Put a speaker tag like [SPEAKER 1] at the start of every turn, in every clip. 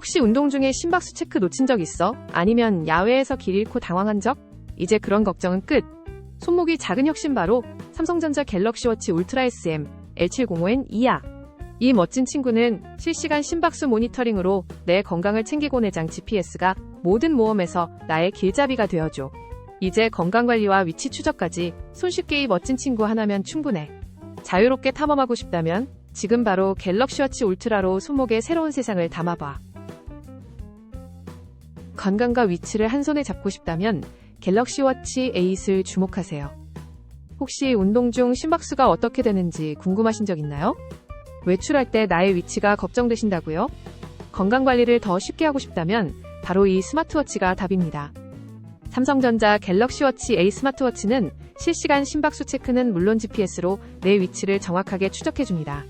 [SPEAKER 1] 혹시 운동 중에 심박수 체크 놓친 적 있어? 아니면 야외에서 길 잃고 당황한 적? 이제 그런 걱정은 끝. 손목이 작은 혁신 바로 삼성전자 갤럭시 워치 울트라 SM L705N 2야. 이 멋진 친구는 실시간 심박수 모니터링으로 내 건강을 챙기고 내장 GPS가 모든 모험에서 나의 길잡이가 되어줘. 이제 건강관리와 위치 추적까지 손쉽게 이 멋진 친구 하나면 충분해. 자유롭게 탐험하고 싶다면 지금 바로 갤럭시 워치 울트라로 손목에 새로운 세상을 담아봐. 건강과 위치를 한 손에 잡고 싶다면 갤럭시 워치 8을 주목하세요. 혹시 운동 중 심박수가 어떻게 되는지 궁금하신 적 있나요? 외출할 때 나의 위치가 걱정되신다고요? 건강 관리를 더 쉽게 하고 싶다면 바로 이 스마트워치가 답입니다. 삼성전자 갤럭시 워치 A 스마트워치는 실시간 심박수 체크는 물론 GPS로 내 위치를 정확하게 추적해줍니다.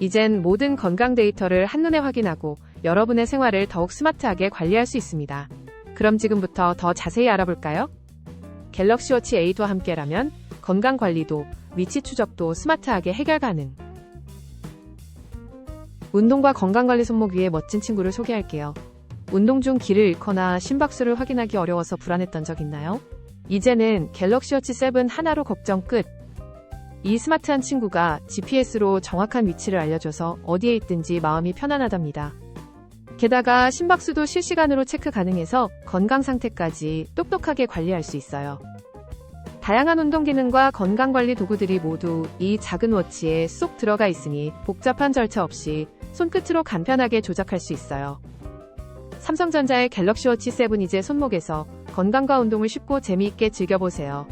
[SPEAKER 1] 이젠 모든 건강 데이터를 한눈에 확인하고 여러분의 생활을 더욱 스마트하게 관리할 수 있습니다. 그럼 지금부터 더 자세히 알아볼까요? 갤럭시 워치 8와 함께라면 건강 관리도 위치 추적도 스마트하게 해결 가능. 운동과 건강 관리 손목 위에 멋진 친구를 소개할게요. 운동 중 길을 잃거나 심박수를 확인하기 어려워서 불안했던 적 있나요? 이제는 갤럭시 워치 7 하나로 걱정 끝. 이 스마트한 친구가 GPS로 정확한 위치를 알려줘서 어디에 있든지 마음이 편안하답니다. 게다가 심박수도 실시간으로 체크 가능해서 건강 상태까지 똑똑하게 관리할 수 있어요. 다양한 운동 기능과 건강 관리 도구들이 모두 이 작은 워치에 쏙 들어가 있으니 복잡한 절차 없이 손끝으로 간편하게 조작할 수 있어요. 삼성전자의 갤럭시 워치 7 이제 손목에서 건강과 운동을 쉽고 재미있게 즐겨보세요.